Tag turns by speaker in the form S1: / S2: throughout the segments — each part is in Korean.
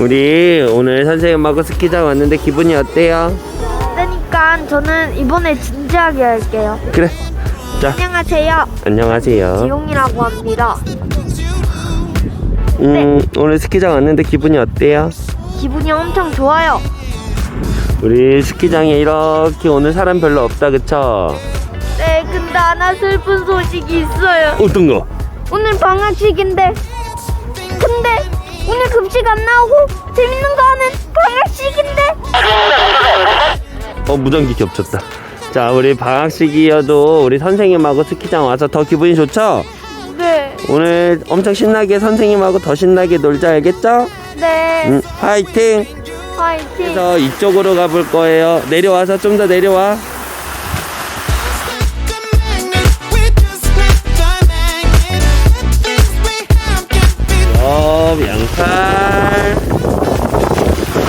S1: 우리 오늘 선생님하고 스키장 왔는데 기분이 어때요?
S2: 그러니까 저는 이번에 진지하게 할게요.
S1: 그래. 자,
S2: 안녕하세요.
S1: 안녕하세요.
S2: 지용이라고 합니다.
S1: 음, 오늘 스키장 왔는데 기분이 어때요?
S2: 기분이 엄청 좋아요.
S1: 우리 스키장에 이렇게 오늘 사람 별로 없다, 그쵸?
S2: 네, 근데 하나 슬픈 소식이 있어요.
S1: 어떤 거?
S2: 오늘 방학식인데, 근데 오늘 급식 안 나오고 재밌는 거 하는 방학식인데.
S1: 어, 무전기 겹쳤다. 자, 우리 방학식이어도 우리 선생님하고 스키장 와서 더 기분이 좋죠?
S2: 네,
S1: 오늘 엄청 신나게 선생님하고 더 신나게 놀자, 알겠죠?
S2: 네,
S1: 음, 화이팅!
S2: 화이팅.
S1: 그래서 이쪽으로 가볼 거예요. 내려와서 좀 더 내려와.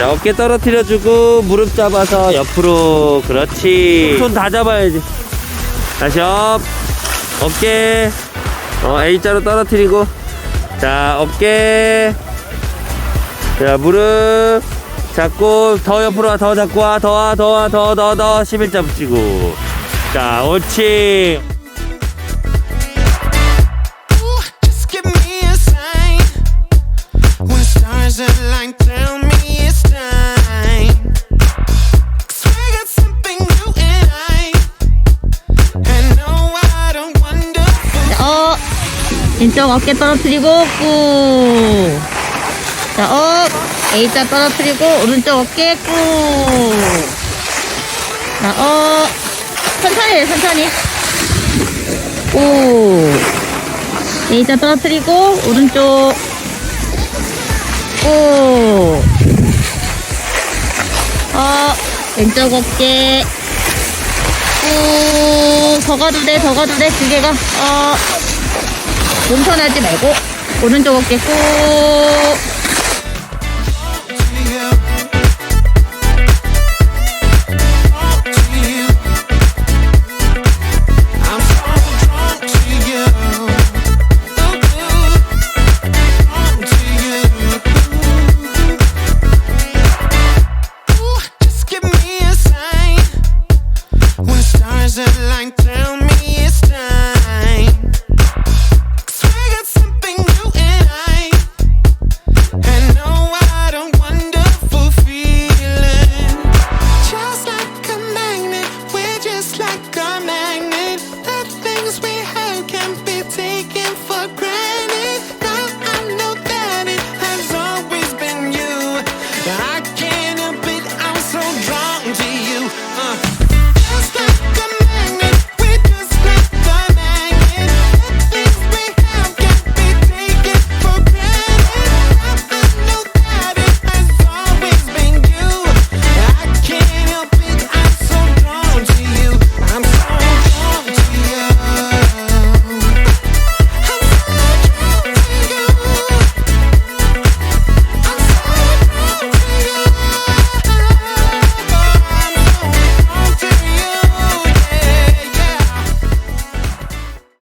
S1: 자, 어깨 떨어뜨려주고, 무릎 잡아서 옆으로. 그렇지. 손 다 잡아야지. 다시 업. 어깨. 어, A자로 떨어뜨리고. 자, 어깨. 자, 무릎. 잡고, 더 옆으로 와, 더 잡고 와, 더 와, 더 와, 더, 더, 더. 11자 붙이고. 자, 옳지.
S3: Just give me a sign when stars align.
S4: 왼쪽 어깨 떨어뜨리고 꾹. 자, 업. A자 떨어뜨리고 오른쪽 어깨 꾹. 자, 어. 천천히 해, 천천히. 꾹. A자 떨어뜨리고 오른쪽 꾹. 어, 왼쪽 어깨 꾹. 더 가도 돼, 더 가도 돼, 두 개가. 어. 몸선하지 말고 오른쪽 어깨 꾹